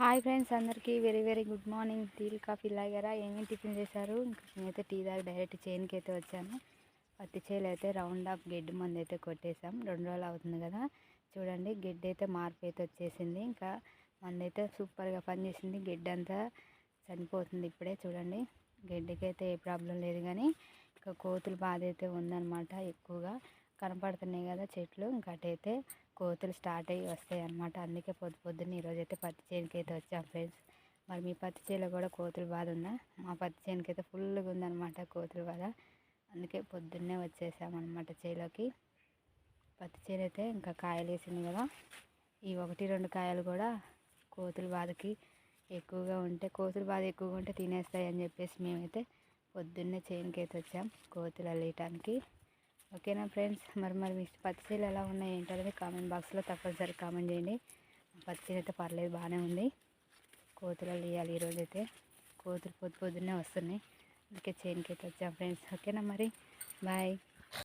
Hi friends అందరికీ very very good morning. టీల్ coffee లాగారా ఏమేమి టిఫిన్ చేశారు? ఇంకా నేనైతే టీ దాకా డైరెక్ట్ చేనుకి అయితే వచ్చాను. పత్తి చేలు అయితే రౌండ్ ఆఫ్ గెడ్డు మంది అయితే కొట్టేసాం రెండు రోజులు అవుతుంది కదా. చూడండి గెడ్డ అయితే మార్పు అయితే వచ్చేసింది. ఇంకా మంది అయితే సూపర్గా పనిచేసింది. గెడ్డ అంతా చనిపోతుంది ఇప్పుడే చూడండి. గెడ్డకి అయితే ఏ ప్రాబ్లం లేదు కానీ ఇంకా కోతులు బాధ అయితే ఉందన్నమాట ఎక్కువగా. కనపడుతున్నాయి కదా చెట్లు. ఇంకటైతే అటైతే కోతులు స్టార్ట్ అయ్యి వస్తాయి అన్నమాట. అందుకే పొద్దు పొద్దున్న ఈరోజు అయితే పత్తి చేనుకి అయితే వచ్చాం ఫ్రెండ్స్. మరి మీ పత్తి చేలో కూడా కోతులు బాధ ఉందా? మా పత్తి చేనుకి అయితే ఫుల్గా ఉందన్నమాట కోతుల బాధ. అందుకే పొద్దున్నే వచ్చేసామన్నమాట చేలోకి. పత్తి చేను అయితే ఇంకా కాయలు వేసింది కదా. ఈ ఒకటి రెండు కాయలు కూడా కోతుల బాధకి ఎక్కువగా ఉంటే కోతుల బాధ ఎక్కువగా ఉంటే తినేస్తాయి అని చెప్పేసి మేమైతే పొద్దున్నే చేనుకి అయితే వచ్చాం కోతులు అల్లేయటానికి. ఓకేనా ఫ్రెండ్స్? మరి మరి మీ పత్తి ఎలా ఉన్నాయి ఏంటనేది కామెంట్ బాక్స్లో తప్పనిసరి కామెంట్ చేయండి. పత్తి అయితే పర్లేదు బాగానే ఉంది. కోతులు వేయాలి ఈరోజు అయితే కోతులు పొద్దు పొద్దున్నే వస్తున్నాయి. అందుకే చేనుకి అయితే వచ్చాం ఫ్రెండ్స్. ఓకేనా మరి? బాయ్.